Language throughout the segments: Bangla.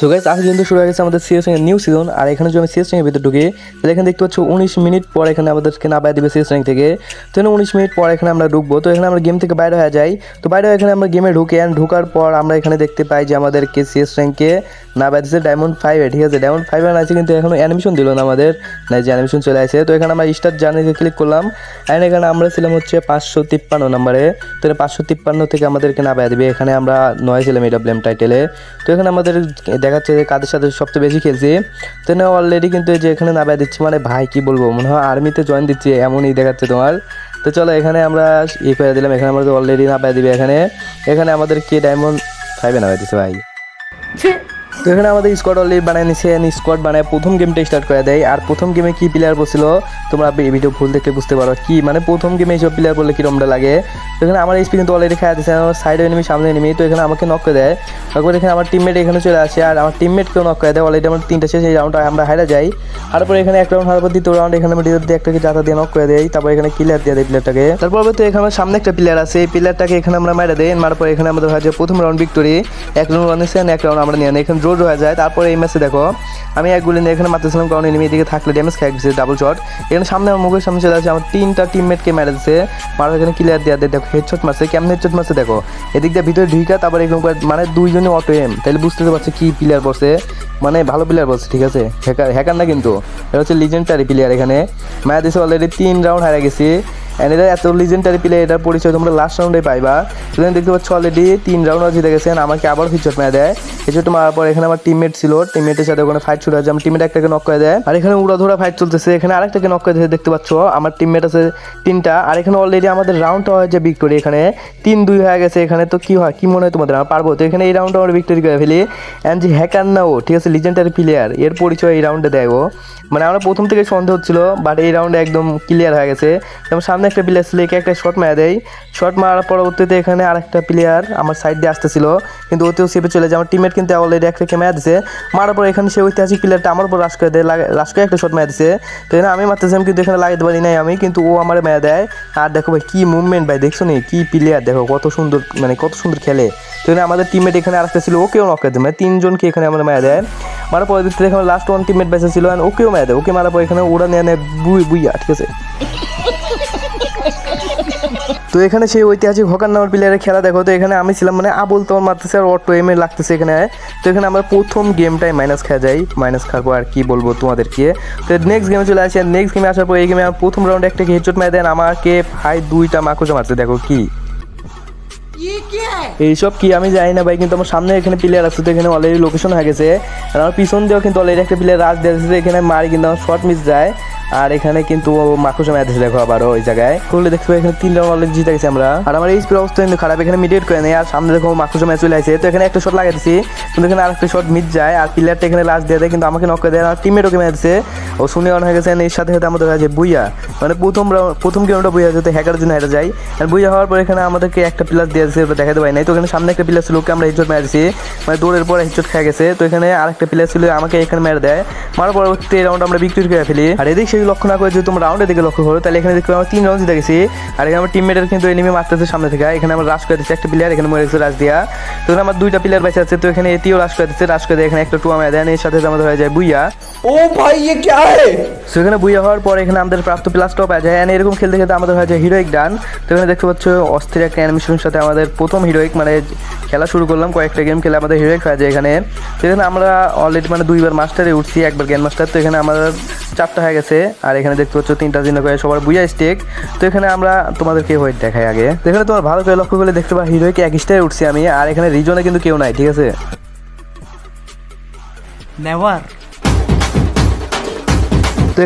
তো গাইস আজ কিন্তু শুরু হয়ে গেছে আমাদের সিএস এর নিউ সিজন আর এখানে যদি আমি সিএস এর ভিতরে ঢুকি, তাহলে এখানে দেখতে পাচ্ছ উনিশ মিনিট পর এখানে আমাদেরকে নামায় দিবে সিএস র্যাঙ্ক থেকে। তো এখানে উনিশ মিনিট পর এখানে আমরা ঢুকবো। তো এখানে আমরা গেম থেকে বাইরে হয়ে যাই। তো বাইরে এখানে আমরা গেমে ঢুকে অ্যান্ড ঢোকার পর আমরা এখানে দেখতে পাই যে আমাদেরকে সিএস র্যাঙ্কে নামায় দিচ্ছে ডায়মন্ড ফাইভে ঠিক আছে? ডায়মন্ড ফাইভে আছে কিন্তু এখনও অ্যানিমেশন দিল না আমাদের। না যে অ্যানিমেশন চলে আসে। তো এখানে আমরা স্টার্ট জার্নিতে ক্লিক করলাম। অ্যান্ড এখানে আমরা ছিলাম হচ্ছে পাঁচশো তিপ্পান্ন নাম্বারে। তো পাঁচশো তিপ্পান্ন থেকে আমাদেরকে নামায় দিবে। এখানে আমরা নয় ছিলাম এই ডাব্লিউএম টাইটেলে তো এখানে আমাদের দেখাচ্ছে যে কাদের সাথে সবচেয়ে বেশি খেলছে। তো না অলরেডি কিন্তু যে এখানে নামিয়ে দিচ্ছে মানে ভাই কি বলব? মনে হয় আর্মিতে জয়েন দিচ্ছে, এমনই দেখাচ্ছে তোমার। তো চলো এখানে আমরা ই করে দিলাম, এখানে আমাদের অলরেডি নামিয়ে দিবে এখানে। এখানে আমাদের কে ডায়মন্ড ফাইভে নামায় দিচ্ছে ভাই? তো এখানে আমাদের স্কোয়াড অলরেডি বানিয়ে নিছে স্কোয়াড বানায় প্রথম গেমটা স্টার্ট করে দেয়। আর প্রথম গেমে কি প্লেয়ার বসছিল, তোমরা এই ভিডিও ভুল দেখে বুঝতে পারো কি। মানে প্রথম গেমে এইসব প্লেয়ার বললে কিরমটা লাগে। তো এখানে আমার এসপি কিন্তু অলরেডি খেয়া আমার সাইডে এনিমি সামনে এনিমি তো এখানে আমাকে নক করে দেয়। তারপর এখানে আমার টিমমেট এখানে চলে আসে, আর আমার টিমমেটকেও নক করে দেয়। অলরেডি আমার তিনটা শেষ এই রাউন্ডটা আমরা হারা যাই। তারপর এখানে এক রাউন্ড হারার পর দ্বিতীয় রাউন্ড এখানে আমি দিয়ে একটাকে জাতা দিয়ে নক করে দেয়। তারপর এখানে ক্লিয়ার দিয়ে দেয় প্লেয়ারটাকে তারপর তো এখানে সামনে একটা প্লেয়ার আছে, এই প্লেয়ারটাকে এখানে আমরা মেরে দেই। মারার পর এখানে আমাদের হয় যে প্রথম রাউন্ড ভিক্টোরি এক রাউন্ড রান এক রাউন্ড আমরা নিয়ে। এখানে ড্র হয়ে যায়। তারপরে এই ম্যাচে দেখো, আমি এক গুলি নিয়ে এখানে মারতেছিলাম, কারণ এনিমি দিকে থাকলে ড্যামেজ খেয়ে গেছে ডাবল শট এখানে সামনে আমার মুখের সামনে চলে আসছে আমার তিনটা টিমমেটকে মেরে দিচ্ছে মারার এখানে ক্লিয়ার দেওয়া দেয় দেখো হেডশট মারছে। কেমন হেডশট মারছে দেখো, এদিক দিয়ে ভিতরে ঢুকা তারপর এরকম করে মানে দুইজনে অটো এম তাহলে বুঝতে পারছে কি প্লেয়ার পড়ছে মানে ভালো প্লেয়ার বলছে, ঠিক আছে? হ্যাকার হ্যাকার না কিন্তু, এটা হচ্ছে লিজেন্ডারি প্লেয়ার এখানে। মায়া দিছে অলরেডি তিন রাউন্ড হারা গেছি। অ্যান্ড এটা এত লিজেন্ডারি প্লেয়ার এটার পরিচয় তোমরা লাস্ট রাউন্ডে পাইবা। সেখানে দেখতে পাচ্ছ অলরেডি তিন রাউন্ড জিতে গেছেন আমাকে আবার হিচট মেরে দেয়। হিচট মারার পর এখানে আমার টিমমেট ছিল টিমমেটের সাথে ওখানে ফাইট শুরু হয়েছে, আমার টিমমেট একটাকে নক করে দেয়। আর এখানে উড়া ধরা ফাইট চলতেছে, এখানে আরেকটাকে নক করে দেখতে পাচ্ছ, আমার টিমমেট আছে তিনটা। আর এখানে অলরেডি আমাদের রাউন্ডটা হয়েছে ভিক্টোরি এখানে তিন দুই হয়ে গেছে, এখানে তো কি হয়, কি মনে হয় তোমাদের, আমরা পারব? তো এখানে এই রাউন্ডটা আমরা ভিক্টোরি করে ফেলি। অ্যান্ড যে হ্যাকার না ও, ঠিক আছে লিজেন্ডারি প্লেয়ার এর পরিচয় এই রাউন্ডে দেয় ও। মানে আমরা প্রথম থেকে সন্দেহ হচ্ছিল বাট এই রাউন্ডে একদম ক্লিয়ার হয়ে গেছে। যেমন সামনে একটা প্লেয়ার ছিল, একে একটা শট মারা দেয়। শট মারার পরবর্তীতে এখানে আরেকটা প্লেয়ার আমার সাইড দিয়ে আসতেছিল। কিন্তু ওতেও সেপে চলে যায়। আমার টিমের কিন্তু অলরেডি একটা মেয়া দিছে। মারার পর এখানে সে ঐতিহাসিক প্লেয়ারটা আমার উপর রাশ করে দেয়। রাশ করে একটা শট মেয়া দিছে। তো এখানে আমি মারতেছিলাম কিন্তু এখানে লাগাতে পারি নাই আমি, কিন্তু ও আমার মেয়া দেয়। আর দেখো ভাই, কি মুভমেন্ট ভাই, দেখছ নি? কি প্লেয়ার দেখো কত সুন্দর মানে কত সুন্দর খেলে। তো এখানে আমাদের টিমমেট এখানে আরেকটা ছিল, ওকেও নক দেয়। মানে তিনজনকে এখানে আমরা মেয়া দেয়। মারার পরে থেকে এখানে লাস্ট ওয়ান টিমমেট বেঁচে ছিল ওকেও মেয়া দেয়। ওকে মারার পর এখানে ওরা নিয়ে, নেয়, বুই, বুইয়া, ঠিক আছে। তো এখানে সেই ঐতিহাসিক হকার নামের প্লেয়ারের খেলা দেখো তো এখানে আমি ছিলাম মানে আবুল তোমার মারতেছে আর অটো এমে লাগতেছে এখানে। তো এখানে আমরা প্রথম গেমটাই মাইনাস খেয়ে যাই মাইনাস খাওয়ার পর আর কি বলব তোমাদেরকে। তো নেক্সট গেমে চলে আসি নেক্সট গেমে আসার পর এই গেমে আমার প্রথম রাউন্ডে একটা হেডশট মেরে দেন আমাকে ভাই দুইটা মাকুসা মারছে দেখো কি। এইসব কি আমি জানি না ভাই কিন্তু আমার সামনে এখানে প্লেয়ার আছে তো এখানে অলরেডি লোকেশন হয়ে গেছে। আর আমার পিছন দিয়েও কিন্তু অলরেডি একটা প্লেয়ার রাজ দিয়ে দিয়েছে এখানে মারি কিন্তু আমার শর্ট মিস যায়। আর এখানে কিন্তু মাকুসা ম্যাচ দেখো আবার ওই জায়গায়। করলে দেখতে পাই এখানে তিন রাউন্ড অলরেডি জিতে গেছে আমরা। আর আমার এই অবস্থা কিন্তু খারাপ, এখানে মিডিয়েট করে নেই, আর সামনে দেখো মাকুসা ম্যাচ চলে আসে তো এখানে একটা শট লাগাইছি কিন্তু এখানে আরেকটা শট মিস যায়, আর প্লেয়ারটা এখানে লাস্ট দিয়ে দেয়, কিন্তু আমাকে নক করে দেয় আর টিমের ওকে মেরেছে ও শুনে অন হয়ে গেছে এর সাথে সাথে আমাদের কাছে বুইয়া। মানে প্রথম প্রথম গেমটা বুইয়া যেতে হ্যাকার জন্য হেরে যায়। আর বুইয়া হওয়ার পর এখানে আমাদেরকে একটা প্লাস দিয়ে দিয়েছে ওটা দেখাতে পারি নাই। তো এখানে সামনে একটা প্লেয়ার ছিল, ওকে আমরা হিচট মেরেছি মানে দৌড়ের পরে হিচট খেয়ে গেছে। তো এখানে আরেকটা প্লেয়ার ছিল, আমাকে এখানে মেরে দেয়। মারার পরবর্তী রাউন্ড আমরা বিক্রি করে ফেলি। আর এদিক যদি লক্ষ্য না করে যদি তোমরা রাউন্ডের দিকে লক্ষ্য করো তাহলে এখানে দেখবে আমার তিন রাউন্ড জিতে গেছি। আর এখানে আমার টিমমেটের কিন্তু এনিমি মারতেছে সামনে থেকে। এখানে আমার রাশ করে দিচ্ছে একটা প্লেয়ার এখানে মরে গেছে রাশ দিয়া তো আমার দুইটা প্লেয়ার বেঁচে আছে তো এখানে এটিও রাশ করে দিচ্ছে। রাশ করে দিয়ে এখানে একটা টু মারা দেয় এর সাথে আমাদের হয়ে যায় বুইয়া। ও ভাই ইয়ে কি আরে সো এখানে বুইয়া হওয়ার পর এখানে আমাদের প্রাপ্ত প্লাস টপ আছে এন্ড এরকম খেলতে খেলতে আমাদের হয়ে যায় হিরোইক ডান তো এখানে দেখতে পাচ্ছ অস্থির একটা অ্যানিমেশনের সাথে আমাদের প্রথম হিরোইক মানে খেলা শুরু করলাম, কয়েকটা গেম খেলে আমাদের হিরেক হয়ে যায় এখানে। সেখানে আমরা অলরেডি মানে দুইবার মাস্টারে উঠছি, একবার গ্যান মাস্টার তো এখানে আমাদের চারটা হয়ে গেছে, আর এখানে দেখতে পাচ্ছ তিনটা দিন করে সবার বুঝা স্টেক তো এখানে আমরা তোমাদেরকে ওয়েট দেখাই আগে। এখানে তোমার ভালো করে লক্ষ্য করলে দেখতে পাবো হিরোইকে এক স্টারে উঠছি আমি, আর এখানে রিজনে কিন্তু কেউ নাই, ঠিক আছে? নেভার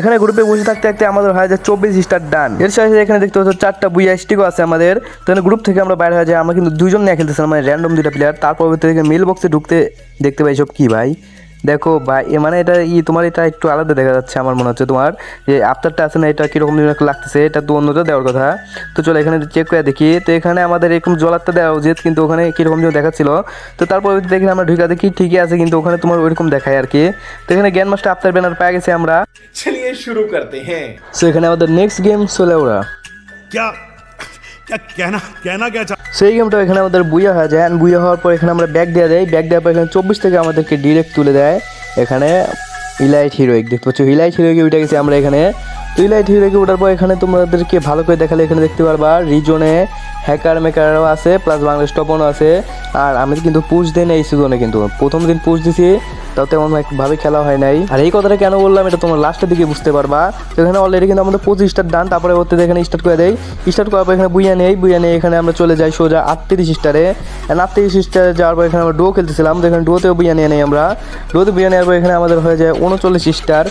এখানে গ্রুপে বসে থাকতে থাকতে আমাদের হয়ে যায় চব্বিশ স্টার ডান এর সাথে এখানে দেখতে পাচ্ছ চারটা বুয়া স্টিকও আছে আমাদের। তো গ্রুপ থেকে আমরা বাইরে হয়ে যাই। আমরা কিন্তু দুজন নিয়ে খেলতেছিলাম মানে র্যান্ডম দুটা প্লেয়ার তারপর থেকে মেল বক্সে ঢুকতে দেখতে পাই সব কি ভাই। দেখো বা মানে এটা ই তোমার এটা একটু আলাদা দেখা যাচ্ছে আমার মনে হচ্ছে তোমার যে আফটারটা আছে না এটা কীরকম লাগতেছে এটা তো অন্যটা দেওয়ার কথা। তো চলো এখানে চেক করে দেখি তো এখানে আমাদের এরকম জলারটা দেওয়া উচিত কিন্তু ওখানে কীরকম যেন দেখাচ্ছিল। তো তারপর দেখি আমরা ঢুকা দেখি ঠিকই আছে কিন্তু ওখানে তোমার ওইরকম দেখায় আর কি। তো এখানে জ্ঞান মাস্টার আফটার ব্যানার পেয়ে গেছি আমরা। চলিয়ে শুরু করতে হ্যাঁ। সো এখানে আমাদের নেক্সট গেম সোলেওরা সেই গেমটা এখানে আমাদের বুয়া হয়ে যায়। বুইয়া হওয়ার পর এখানে আমরা ব্যাগ দেওয়া দেয়। ব্যাগ দেওয়ার পর এখানে চব্বিশ থেকে আমাদেরকে ডিরেক্ট তুলে দেয়। এখানে ইলাইট হিরোইক দেখতে পাচ্ছ ইলাইট হিরোইকে উঠে গেছি আমরা এখানে। তো ইলাইট হিরোইকে উঠার পর এখানে তোমাদেরকে ভালো করে দেখালে এখানে দেখতে পারবা রিজনে হ্যাকার মেকারও আছে প্লাস বাংলাদেশ টপনও আছে। আর আমি কিন্তু পুষ দিই না এই সিজনে কিন্তু। প্রথম দিন পুষ দিছি তাও তেমন ভাবে খেলা হয় নাই। আর এই কথাটা কেন বললাম এটা তোমরা লাস্টের দিকে বুঝতে পারবা। এখানে অলরেডি কিন্তু আমাদের পঁচিশটার ডান তারপরে ওর এখানে স্টার্ট করে দেয় স্টার্ট করার পর এখানে বুইয়া নেই বুইয়া নেই এখানে আমরা চলে যাই সোজা আটত্রিশ স্টারে আটত্রিশ স্টারে যাওয়ার পর এখানে আমরা ডো খেলতেছিলাম, তো এখানে ডোতেও বুইয়া নিয়ে নেই আমরা। ডোতে বুইয়া নেওয়ার পর এখানে আমাদের হয়ে যায় উনচল্লিশ স্টার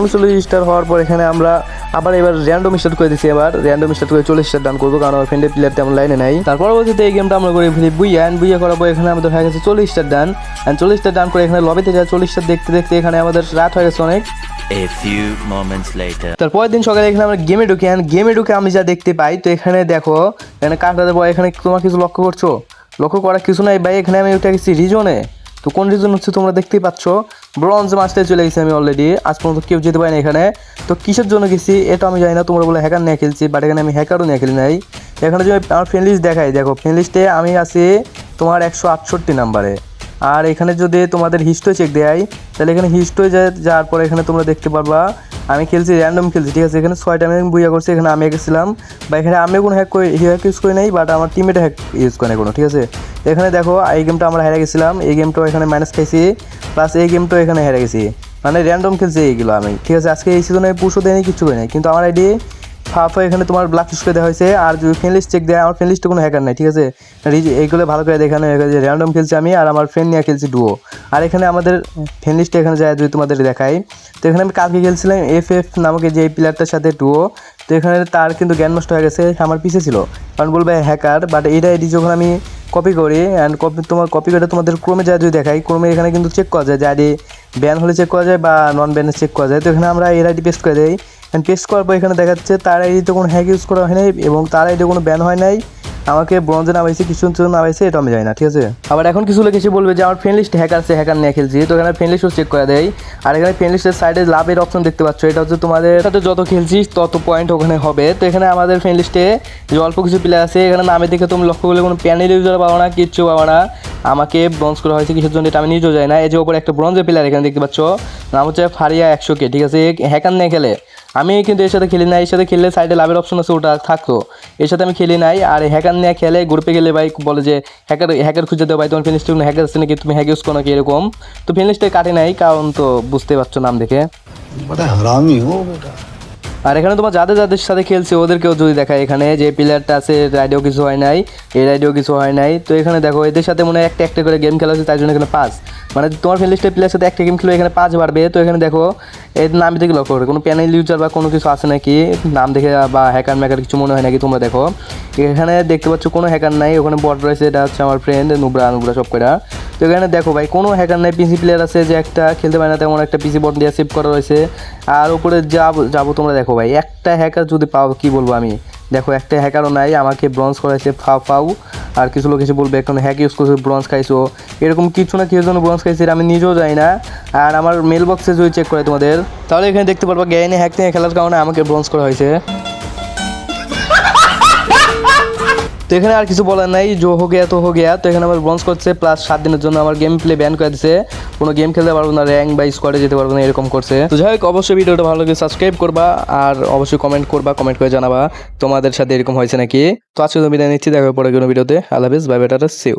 উনচল্লিশ স্টার হওয়ার পর এখানে আমরা আবার এবার র্যান্ডম স্টার্ট করে দিচ্ছি এবার। র্যান্ডম স্টার্ট করে চল্লিশ স্টার ডান করব, কারণ আমার ফ্রেন্ডের প্লেয়ার তেমন লাইনে নাই। তার পরবর্তীতে এই গেমটা আমরা করে ফেলি বুইয়া বুইয়া করার পর এখানে আমাদের হয়ে গেছে চল্লিশ স্টার ডান চল্লিশ স্টার ডান করে এখানে লবিতে যায় চল্লিশ স্টার দেখতে দেখতে এখানে আমাদের রাত হয়ে গেছে অনেক। A few moments later. তারপরের দিন সকালে এখানে আমরা গেমে ঢুকি গেমে ঢুকে আমি যা দেখতে পাই তো এখানে দেখো এখানে কাটাতে পর এখানে তোমার কিছু লক্ষ্য করছ? লক্ষ্য করার কিছু নাই ভাই এখানে আমি উঠে গেছি রিজনে তো কোন রিজন হচ্ছে তোমরা দেখতেই পাচ্ছ? ব্রঞ্জ মাস্টারে চলে গেছি আমি অলরেডি আজ পর্যন্ত কেউ যেতে পারি না এখানে। তো কিসের জন্য গেছি এটা আমি জানি না তোমরা বলে হ্যাকার নিয়ে খেলছি বাট এখানে আমি হ্যাকারও নিয়ে খেলি নাই। এখানে যদি আমার ফ্রেন্ড লিস্ট দেখাই দেখো ফ্রেন্ড লিস্টে আমি আছি তোমার একশো আটষট্টি নাম্বারে আর এখানে যদি তোমাদের হিস্ট্রি চেক দেয় তাহলে এখানে হিস্ট্রি যাওয়ার পরে এখানে তোমরা দেখতে পারবা, আমি খেলছি র্যান্ডম খেলছি, ঠিক আছে? এখানে ছয়টা আমি বুইয়া করছি, এখানে আমি গেছিলাম বা এখানে আমি কোনো হ্যাক করে হ্যাক ইউজ করি নাই বাট আমার টিমেটে হ্যাক ইউজ করে কোনো, ঠিক আছে? এখানে দেখো, এই গেমটা আমরা হেরে গেছিলাম, এই গেমটাও এখানে মাইনাস খাইছি প্লাস এই গেমটাও এখানে হেরে গেছি। মানে র্যান্ডম খেলছি এইগুলো আমি, ঠিক আছে? আজকে এই সিজনে পুষো দেয়নি কিছু করি নাই কিন্তু আমার আইডি ফাফ এখানে তোমার লিস্ট করে দেওয়া হয়েছে, আর যদি ফ্রেন্ড লিস্ট চেক দেয়, আমার ফ্রেন্ড লিস্টে কোনো হ্যাকার নাই, ঠিক আছে? এইগুলো ভালো করে দেখানো হয়ে গেছে র্যান্ডম খেলছি আমি আর আমার ফ্রেন্ড নিয়ে খেলছি ডুও আর এখানে আমাদের ফ্রেন্ড লিস্টে এখানে যায়, যদি তোমাদের দেখাই, তো এখানে আমি কালকে খেলছিলাম এফ এফ নামক যে প্লেয়ারটার সাথে ডুও তো এখানে তার কিন্তু জ্ঞান নষ্ট হয়ে গেছে আমার পিছে ছিল। কারণ বলবে হ্যাকার বাট এইটা এটি যখন আমি কপি করি অ্যান্ড কপি তোমার কপি করে তোমাদের ক্রমে যায়, যদি দেখাই ক্রমে এখানে কিন্তু চেক করা যায় যে আইডি ব্যান হলে চেক করা যায় বা নন ব্যানে চেক করা যায়। তো এখানে আমরা এর আইডি পেস্ট করে দেই অ্যান্ড করার পর এখানে দেখাচ্ছে তার আইডিতে কোনো হ্যাক ইউজ করা হয় নাই এবং তার আইডি কোনো ব্যান হয় নাই। আমাকে ব্রঞ্জে নামাইছে, কিছু কিছু নামাইছে, এটা আমি জানি না, ঠিক আছে? আবার এখন কিছু লোক এসে বলবে যে, আমার ফ্রেন্ড লিস্ট হ্যাকার আছে হ্যাকার নিয়ে খেলছি। তো এখানে ফ্রেন্ড লিস্টও চেক করে দেয়। আর এখানে ফ্রেন্ড লিস্টের সাইডে লাভের অপশন দেখতে পাচ্ছ, এটা হচ্ছে তোমাদের সাথে যত খেলছিস, তত পয়েন্ট ওখানে হবে। তো এখানে আমাদের ফ্রেন্ড লিস্টে যে অল্প কিছু প্লেয়ার আছে, এখানে নামে দেখে তুমি লক্ষ্য করলে কোনো প্যানেল ইউজার পাবো না, কিচ্ছু পাবো না। আমাকে ব্রঞ্জ করা হয়েছে কিছুর জন্য এটা আমি নিজেও যাই না। এই যে ওপরে একটা ব্রঞ্জের প্লেয়ার এখানে দেখতে পাচ্ছ। নাম হচ্ছে ফারিয়া একশো কে ঠিক আছে? হ্যাকার নিয়ে খেলে। আমি কিন্তু এর সাথে খেলি না এর সাথে খেললে সাইডে লাভের অপশন আছে ওটা থাকতো। এর সাথে আমি খেলি নাই আর হ্যাকার নিয়ে খেলে গ্রুপে গেলে ভাই বলে যে হ্যাকার হ্যাকার খুঁজে দেবো ভাই তোমার ফিনিশ হ্যাকার আছে নাকি? তুমি হ্যাক ইউজ করো নাকি? এরকম। তো ফিনিশটা কাটে নাই কারণ তো বুঝতে পারছ নাম দেখে। আর এখানে তোমার যাদের যাদের সাথে খেলছে ওদেরকেও যদি দেখায় এখানে যে প্লেয়ারটা আছে রাইডেও কিছু হয় নাই এই রাইডেও কিছু হয় নাই। তো এখানে দেখো এদের সাথে মনে হয় একটা একটা করে গেম খেলা হচ্ছে তাই জন্য এখানে পাস মানে তোমার ফিলিস্টের প্লেয়ার সাথে একটা গেম খেলে এখানে পাঁচ বাড়বে, তো এখানে দেখো, এর নাম দেখে লক্ষ্য করে কোনো প্যানেল ইউজার বা কোনো কিছু আছে নাকি, নাম দেখে বা হ্যাকার ম্যাকার কিছু মনে হয় নাকি তোমরা দেখো। এখানে দেখতে পাচ্ছ কোনো হ্যাকার নাই, ওখানে বট রয়েছে, এটা হচ্ছে আমার ফ্রেন্ড নুবরা নুবরা সব করা তো এখানে দেখো ভাই, কোনো হ্যাকার নাই পিসি প্লেয়ার আছে যে একটা খেলতে পারে না, তেমন একটা পিসি বট দিয়ে সেভ করা রয়েছে। আর উপরে যাব, যাব তোমরা দেখো ভাই, একটা হ্যাকার যদি পাও, কি বলব আমি? দেখো, একটা হ্যাকারও নাই, আমাকে ব্রঞ্জ করাইছে, ফাও ফাউ আর কিছু লোক এসে বলবে এখন হ্যাক ইউজ করছে ব্রঞ্জ খাইছো। এরকম কিছু না কিছু জন্য ব্রঞ্জ খাইছে, আমি নিজেও যাই না। আর আমার মেল বক্সে যদি চেক করে তোমাদের, তাহলে এখানে দেখতে পারবা গ্যানে হ্যাক নিয়ে খেলার কারণে আমাকে ব্রঞ্জ করা হয়েছে। তো এখানে আর কিছু বলার নাই, জো হো গিয়া তো হো গিয়া। তো এখানে আমার ব্রঞ্জ করছে প্লাস সাত দিনের জন্য আমার গেম প্লে ব্যান করে দিছে। কোনো গেম খেলতে পারব না র্যাঙ্ক বা স্কোয়াডে যেতে পারব না, এরকম করছে। তো যাই হোক, অবশ্যই ভিডিওটা ভালো লাগে সাবস্ক্রাইব করবা, আর অবশ্যই কমেন্ট করবা কমেন্ট করে জানাবা, তোমাদের সাথে এরকম হয়েছে নাকি? তো আজকে বিদায় নিচ্ছি, দেখা পরে কোনো ভিডিওতে। আল্লাহ হাফিজ বাই বেটার সিউ